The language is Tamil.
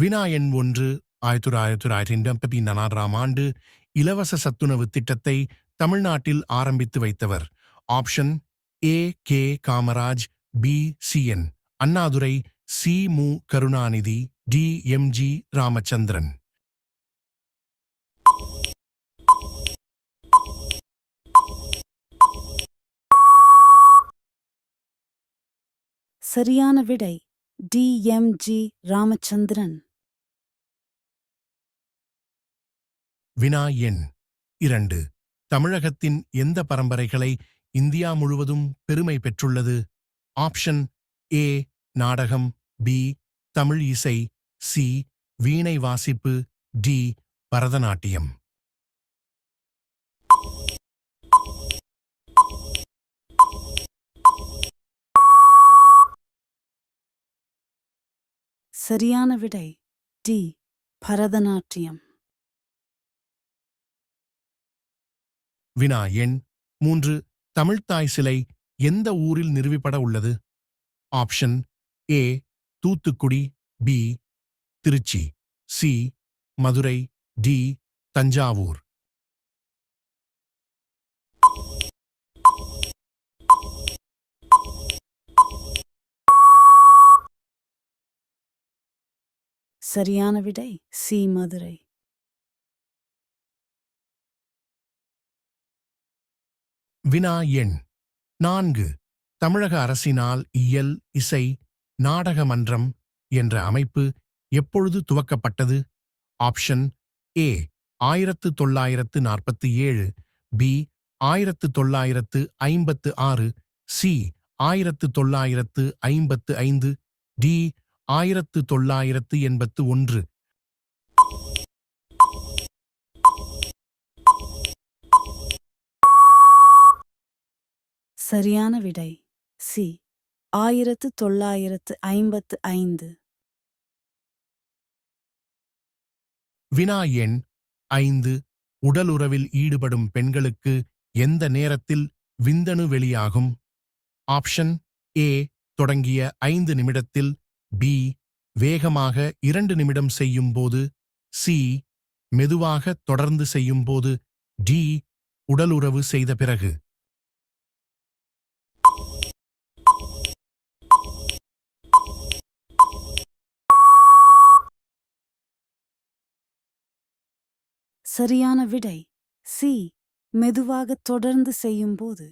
வினா எண் ஒன்று ஆயிரத்தி தொள்ளாயிரத்தி தொள்ளாயிரத்தி எண்பத்தி நான்காம் ஆண்டு இலவச சத்துணவு திட்டத்தை தமிழ்நாட்டில் ஆரம்பித்து வைத்தவர். Option A K Kamaraj B C N Annadurai C Mu Karunanidhi D M G Ramachandran. சரியான விடை டி எம் ஜி ராமச்சந்திரன். வினா எண் இரண்டு. தமிழகத்தின் எந்த பரம்பரைகளை இந்தியா முழுவதும் பெருமை பெற்றுள்ளது? ஆப்ஷன் ஏ நாடகம் பி தமிழ் இசை சி வீணை வாசிப்பு டி பரதநாட்டியம். சரியான விடை டி பரதநாட்டியம். வினா எண் மூன்று. தமிழ்த்தாய் சிலை எந்த ஊரில் நிறுவிப்பட உள்ளது? Option A. Thoothukudi B. Tiruchi C. Madurai D. Thanjavur. சரியான விடை சி. மதுரை. வினா எண் நான்கு. தமிழக அரசினால் இயல் இசை நாடக மன்றம் என்ற அமைப்பு எப்பொழுது துவக்கப்பட்டது? ஆப்ஷன் ஏ ஆயிரத்து தொள்ளாயிரத்து நாற்பத்தி ஏழு பி ஆயிரத்து தொள்ளாயிரத்து ஐம்பத்து ஆறு சி ஆயிரத்து தொள்ளாயிரத்து ஐம்பத்து ஐந்து டி ஆயிரத்து தொள்ளாயிரத்து எண்பத்து ஒன்று. சரியான விடை. சி. ஆயிரத்து தொள்ளாயிரத்து ஐம்பத்து ஐந்து. வினா எண் ஐந்து. உடலுறவில் ஈடுபடும் பெண்களுக்கு எந்த நேரத்தில் விந்தணு வெளியாகும்? Option A. தொடங்கிய ஐந்து நிமிடத்தில். பி. வேகமாக இரண்டு நிமிடம் செய்யும்போது சி. மெதுவாக தொடர்ந்து செய்யும்போது டி. உடலுறவு செய்த பிறகு. சரியான விடை சி. மெதுவாக தொடர்ந்து செய்யும்போது.